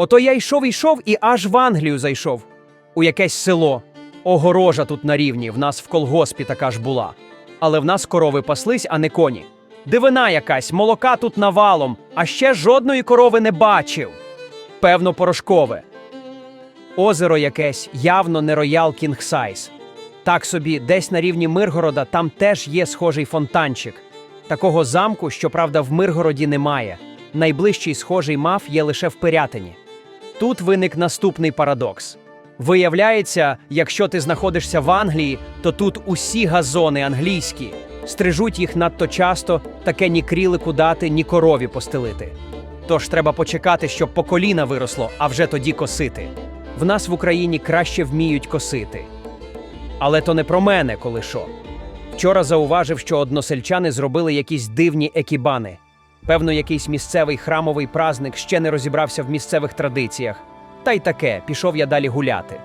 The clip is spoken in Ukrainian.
Ото я йшов йшов і аж в Англію зайшов. У якесь село. Огорожа тут на рівні, в нас в колгоспі така ж була. Але в нас корови паслись, а не коні. Дивина якась, молока тут навалом, а ще жодної корови не бачив. Певно, порошкове. Озеро якесь, явно не роял Кінгсайз. Так собі, десь на рівні Миргорода там теж є схожий фонтанчик. Такого замку, щоправда, в Миргороді немає. Найближчий схожий маф є лише в Пирятині. Тут виник наступний парадокс. Виявляється, якщо ти знаходишся в Англії, то тут усі газони англійські. Стрижуть їх надто часто, таке ні крілику дати, ні корові постелити. Тож треба почекати, щоб по коліна виросло, а вже тоді косити. В нас в Україні краще вміють косити. Але то не про мене, коли що. Вчора зауважив, що односельчани зробили якісь дивні екібани. Певно, якийсь місцевий храмовий празник ще не розібрався в місцевих традиціях. Та й таке, пішов я далі гуляти.